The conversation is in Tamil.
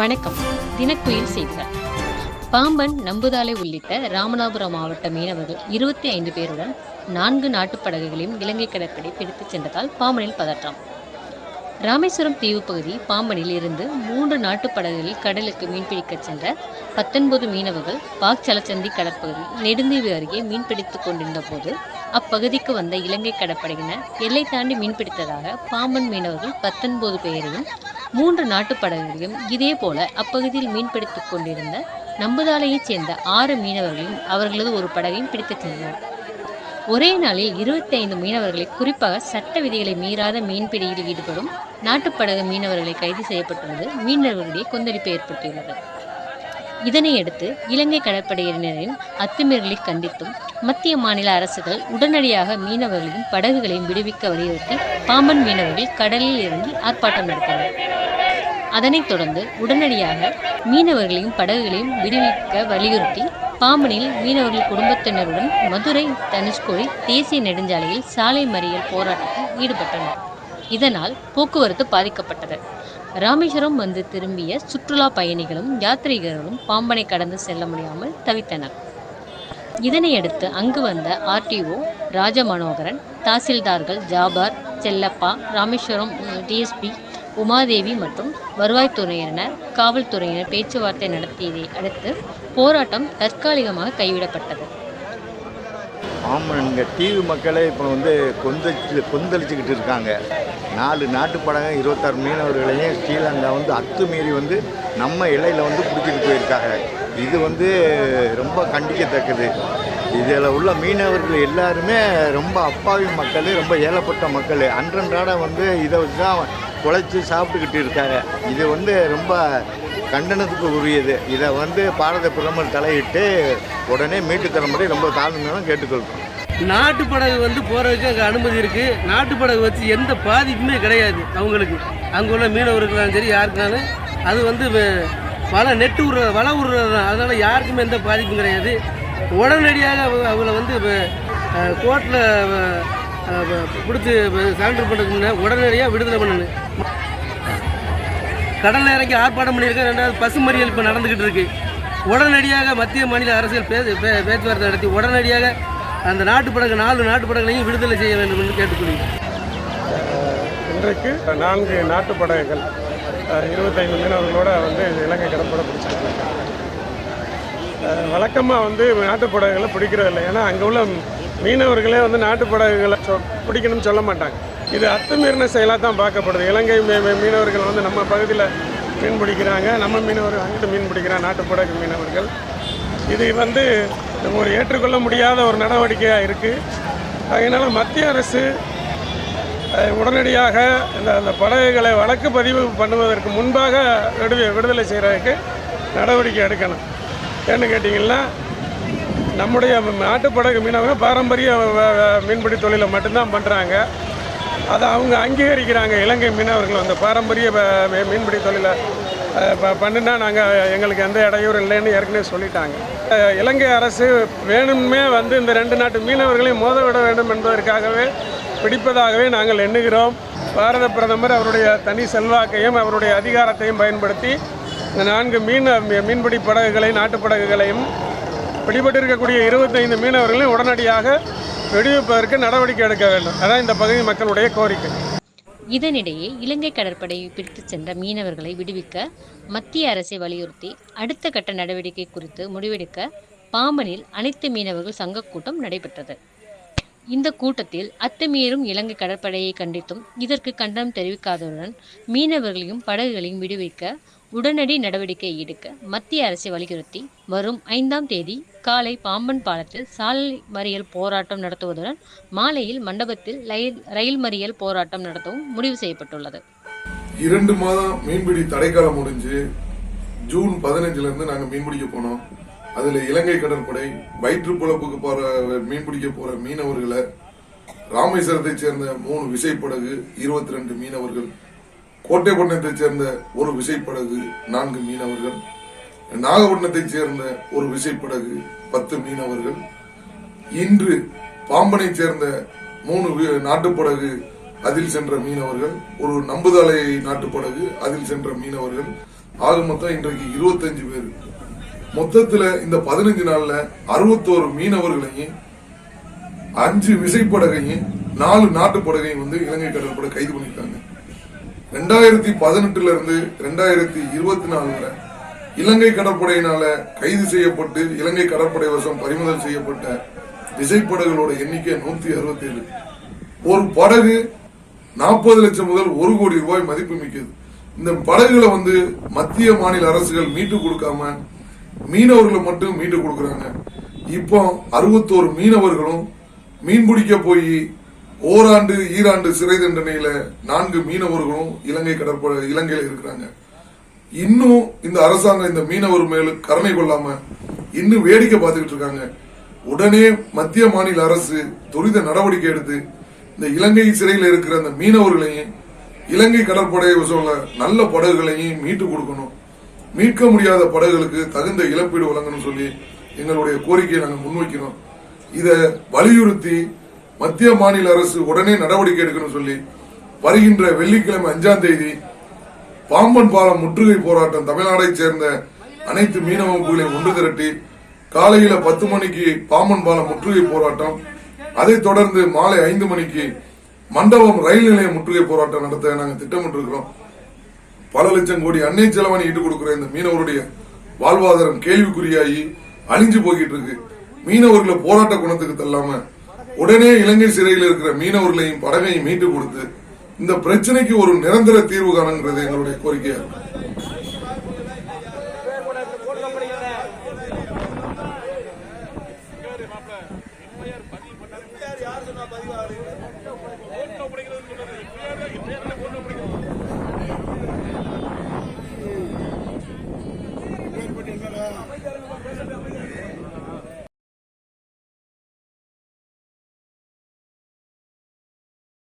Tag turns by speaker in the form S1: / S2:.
S1: வணக்கம் தினக்குயில் செய்திகள் பாம்பன் நம்புதாலை உள்ளிட்ட ராமநாதபுரம் மாவட்ட மீனவர்கள் இருபத்தி ஐந்து பேருடன் நான்கு நாட்டுப் படகுகளையும் இலங்கை கடற்படை பிடித்துச் சென்றதால் பாம்பனில் பதற்றம் ராமேஸ்வரம் தீவு பகுதி பாம்பனில் இருந்து மூன்று நாட்டுப் படகுகளில் கடலுக்கு மீன்பிடிக்க சென்ற பத்தொன்பது மீனவர்கள் பாக் சலச்சந்தி கடற்பகுதி நெடுந்தீவு அருகே மீன்பிடித்துக் கொண்டிருந்த போது அப்பகுதிக்கு வந்த இலங்கை கடற்படையினர் எல்லை தாண்டி மீன்பிடித்ததாக பாம்பன் மீனவர்கள் பத்தொன்பது பேரையும் மூன்று நாட்டுப் படகுகளையும் இதே போல அப்பகுதியில் மீன்பிடித்துக் கொண்டிருந்த நம்புதாலையைச் சேர்ந்த ஆறு மீனவர்களையும் அவர்களது ஒரு படகையும் பிடித்துச் சென்றனர் ஒரே நாளில் இருபத்தைந்து மீனவர்களை குறிப்பாக சட்ட விதிகளை மீறாத மீன்பிடியில் ஈடுபடும் நாட்டுப்படக மீனவர்களை கைது செய்யப்பட்டுள்ளது மீனவர்களிடையே கொந்தளிப்பு ஏற்பட்டுள்ளது இதனையடுத்து இலங்கை கடற்படையினரின் அத்துமீறலை கண்டித்தும் மத்திய மாநில அரசுகள் உடனடியாக மீனவர்களையும் படகுகளையும் விடுவிக்க வலியுறுத்தி பாம்பன் மீனவர்கள் கடலில் இறங்கி ஆர்ப்பாட்டம் நடத்தினர் அதனைத் தொடர்ந்து உடனடியாக மீனவர்களையும் படகுகளையும் விடுவிக்க வலியுறுத்தி பாம்பனில் மீனவர்கள் குடும்பத்தினருடன் மதுரை தனுஷ்கோடி தேசிய நெடுஞ்சாலையில் சாலை மறியல் போராட்டத்தில் ஈடுபட்டனர் இதனால் போக்குவரத்து பாதிக்கப்பட்டது ராமேஸ்வரம் வந்து திரும்பிய சுற்றுலா பயணிகளும் யாத்ரீகர்களும் பாம்பனை கடந்து செல்ல முடியாமல் தவித்தனர் இதனையடுத்து அங்கு வந்த ஆர்டிஓ ராஜமனோகரன் தாசில்தார்கள் ஜாபார் செல்லப்பா ராமேஸ்வரம் டிஎஸ்பி உமாதேவி மற்றும் வருவாய்த்துறையினர் காவல்துறையினர் பேச்சுவார்த்தை நடத்தியதை அடுத்து போராட்டம் தற்காலிகமாக கைவிடப்பட்டது
S2: ஆமாங்க தீவு மக்களே இப்போ வந்து கொந்தளிச்சு கொந்தளிச்சுக்கிட்டு இருக்காங்க நாலு நாட்டுப்படங்க இருபத்தாறு மீனவர்களையும் ஸ்ரீலங்கா வந்து அத்துமீறி வந்து நம்ம எல்லையில் வந்து பிடிச்சிட்டு போயிருக்காங்க இது வந்து ரொம்ப கண்டிக்கத்தக்கது இதில் உள்ள மீனவர்கள் எல்லாருமே ரொம்ப அப்பாவி மக்கள் ரொம்ப ஏழப்பட்ட மக்கள் அன்றன்றாட வந்து இதை வச்சு தான் குழைச்சி சாப்பிட்டுக்கிட்டு இருக்காங்க இது வந்து ரொம்ப கண்டனத்துக்கு உரியது இதை வந்து பாரத பிரதமர் தலையிட்டு உடனே மீட்டு தரும்படி ரொம்ப தாழ்மையான கேட்டுக்கொள்வோம்
S3: நாட்டு படகு வந்து போகிறதுக்கு அங்கே அனுமதி இருக்குது நாட்டு படகு வச்சு எந்த பாதிப்புமே கிடையாது அவங்களுக்கு அங்கே உள்ள மீனவர்களாலும் சரி யாருக்குனாலும் அது வந்து வலை நெட்டு விடுறது வலை விடுறது தான் அதனால் யாருக்குமே எந்த பாதிப்பும் கிடையாது உடனடியாக அவங்கள வந்து கோர்ட்டில் பிடிச்சி சரண்டர் பண்ணுறதுக்கு முன்னே உடனடியாக விடுதலை பண்ணணும் கடல் இறங்கி ஆர்ப்பாட்டம் பண்ணியிருக்கேன் ரெண்டாவது பசுமறியல் இப்போ நடந்துக்கிட்டு இருக்குது உடனடியாக மத்திய மாநில அரசுகள் பேச்சுவார்த்தை நடத்தி உடனடியாக அந்த நாட்டுப்படகு நாலு நாட்டுப்படகுகளையும் விடுதலை செய்ய வேண்டும் என்று கேட்டுக்கொள்கிறேன்
S4: இன்றைக்கு நான்கு நாட்டுப்படகுகள் இருபத்தைந்து மீனவர்களோடு வந்து இலங்கை கடற்படை பிடிச்சிருக்காங்க வழக்கமாக வந்து நாட்டு பிடிக்கிறது பிடிக்கிறதில்ல ஏன்னா அங்கே உள்ள மீனவர்களே வந்து நாட்டு படகுகளை சொ பிடிக்கணும்னு சொல்ல மாட்டாங்க இது அத்துமீறின செயலாக தான் பார்க்கப்படுது இலங்கை மீனவர்கள் வந்து நம்ம பகுதியில் மீன் பிடிக்கிறாங்க நம்ம மீனவர்கள் அங்கிட்டு மீன் பிடிக்கிறாங்க நாட்டு படகு மீனவர்கள் இது வந்து ஒரு ஏற்றுக்கொள்ள முடியாத ஒரு நடவடிக்கையாக இருக்குது அதனால் மத்திய அரசு உடனடியாக இந்த அந்த படகுகளை வழக்கு பதிவு பண்ணுவதற்கு முன்பாக விடுதலை செய்கிறதுக்கு நடவடிக்கை எடுக்கணும் ஏன்னு கேட்டிங்கன்னா நம்முடைய நாட்டுப்படகு மீனவங்க பாரம்பரிய மீன்பிடி தொழிலை மட்டும்தான் பண்ணுறாங்க அதை அவங்க அங்கீகரிக்கிறாங்க இலங்கை மீனவர்கள் அந்த பாரம்பரிய மீன்பிடி தொழிலை பண்ணுனா நாங்கள் எங்களுக்கு எந்த இடையூறு இல்லைன்னு ஏற்கனவே சொல்லிட்டாங்க இலங்கை அரசு வேணுமே வந்து இந்த ரெண்டு நாட்டு மீனவர்களையும் மோத விட வேண்டும் என்பதற்காகவே பிடிப்பதாகவே நாங்கள் எண்ணுகிறோம் பாரத பிரதமர் அவருடைய தனி செல்வாக்கையும் அவருடைய அதிகாரத்தையும் பயன்படுத்தி இந்த நான்கு மீன் மீன்பிடி படகுகளையும் நாட்டு படகுகளையும் பிடிபட்டிருக்கக்கூடிய இருபத்தைந்து மீனவர்களையும் உடனடியாக வெடிவிப்பதற்கு நடவடிக்கை எடுக்க வேண்டும் அதான் இந்த பகுதி மக்களுடைய கோரிக்கை
S1: இதனிடையே இலங்கை கடற்படையை பிரித்து சென்ற மீனவர்களை விடுவிக்க மத்திய அரசை வலியுறுத்தி அடுத்த கட்ட நடவடிக்கை குறித்து முடிவெடுக்க பாம்பனில் அனைத்து மீனவர்கள் சங்க கூட்டம் நடைபெற்றது இந்த கூட்டத்தில் அத்துமீறும் இலங்கை கடற்படையை கண்டித்தும் இதற்கு கண்டனம் தெரிவிக்காததுடன் மீனவர்களையும் படகுகளையும் விடுவிக்க உடனடி நடவடிக்கை எடுக்க மத்திய அரசை வலியுறுத்தி வரும் ஐந்தாம் தேதி காலை பாம்பன் பாலத்தில் சாலை மறியல் போராட்டம் நடத்துவதுடன் மாலையில் மண்டபத்தில் ரயில் மறியல் போராட்டம் நடத்தவும் முடிவு செய்யப்பட்டுள்ளது
S5: இரண்டு மாதம் மீன்பிடி தடைக்காலம் முடிஞ்சு ஜூன் பதினஞ்சுல இருந்து நாங்க மீன்பிடிக்க போனோம் அதுல இலங்கை கடற்படை வயிற்று புலப்புக்கு போற மீன்பிடிக்க போற மீனவர்களை ராமேஸ்வரத்தை சேர்ந்த மூணு விசைப்படகு இருபத்தி ரெண்டு மீனவர்கள் கோட்டைப்பட்டினத்தைச் சேர்ந்த ஒரு விசைப்படகு நான்கு மீனவர்கள் நாகப்பட்டினத்தைச் சேர்ந்த ஒரு விசைப்படகு பத்து மீனவர்கள் இன்று பாம்பனை சேர்ந்த மூணு நாட்டுப்படகு அதில் சென்ற மீனவர்கள் ஒரு நம்புதலை நாட்டுப்படகு அதில் சென்ற மீனவர்கள் ஆக மொத்தம் இன்றைக்கு இருபத்தஞ்சு பேர் மொத்தத்துல இந்த பதினஞ்சு நாள்ல அறுபத்தோரு மீனவர்களையும் அஞ்சு விசைப்படகையும் நாலு நாட்டுப்படகையும் வந்து இலங்கை கடற்படை கைது பண்ணியிருக்காங்க ரெண்டாயிரத்தி பதினெட்டுல இருந்து ரெண்டாயிரத்தி இருபத்தி நாலுல இலங்கை கடற்படையினால கைது செய்யப்பட்டு இலங்கை கடற்படை வசம் பறிமுதல் செய்யப்பட்ட திசைப்படகுகளோட எண்ணிக்கை நூத்தி அறுபத்தி ஏழு ஒரு படகு நாற்பது லட்சம் முதல் ஒரு கோடி ரூபாய் மதிப்பு மிக்கது இந்த படகுகளை வந்து மத்திய மாநில அரசுகள் மீட்டு கொடுக்காம மீனவர்களை மட்டும் மீட்டு கொடுக்குறாங்க இப்போ அறுபத்தோரு மீனவர்களும் மீன் பிடிக்க போய் ஓராண்டு ஈராண்டு சிறை தண்டனையில நான்கு மீனவர்களும் இலங்கை கடற்படை இலங்கையில இருக்கிறாங்க இன்னும் இந்த அரசாங்கம் இந்த மீனவர் மேலும் கருணை கொள்ளாம இன்னும் வேடிக்கை பார்த்துக்கிட்டு இருக்காங்க உடனே மத்திய மாநில அரசு துரித நடவடிக்கை எடுத்து இந்த இலங்கை சிறையில் இருக்கிற அந்த மீனவர்களையும் இலங்கை கடற்படை சொல்ல நல்ல படகுகளையும் மீட்டு கொடுக்கணும் மீட்க முடியாத படகுகளுக்கு தகுந்த இழப்பீடு வழங்கணும்னு சொல்லி எங்களுடைய கோரிக்கையை நாங்கள் முன்வைக்கிறோம் இதை வலியுறுத்தி மத்திய மாநில அரசு உடனே நடவடிக்கை எடுக்கணும் சொல்லி வருகின்ற வெள்ளிக்கிழமை அஞ்சாம் தேதி பாம்பன் பாலம் முற்றுகை போராட்டம் தமிழ்நாடை சேர்ந்த அனைத்து மீனவ அமைப்புகளையும் ஒன்று திரட்டி காலையில பத்து மணிக்கு பாம்பன் பாலம் முற்றுகை போராட்டம் அதைத் தொடர்ந்து மாலை ஐந்து மணிக்கு மண்டபம் ரயில் நிலைய முற்றுகை போராட்டம் நடத்த நாங்கள் திட்டமிட்டிருக்கிறோம் பல லட்சம் கோடி அன்னை செலவணி ஈட்டு கொடுக்கிற இந்த மீனவருடைய வாழ்வாதாரம் கேள்விக்குறியாகி அழிஞ்சு போய்கிட்டு இருக்கு மீனவர்களை போராட்ட குணத்துக்கு தள்ளாம உடனே இலங்கை சிறையில் இருக்கிற மீனவர்களையும் படகையும் மீட்டு கொடுத்து இந்த பிரச்சனைக்கு ஒரு நிரந்தர தீர்வு காணுங்கிறது எங்களுடைய கோரிக்கையா இருக்கும்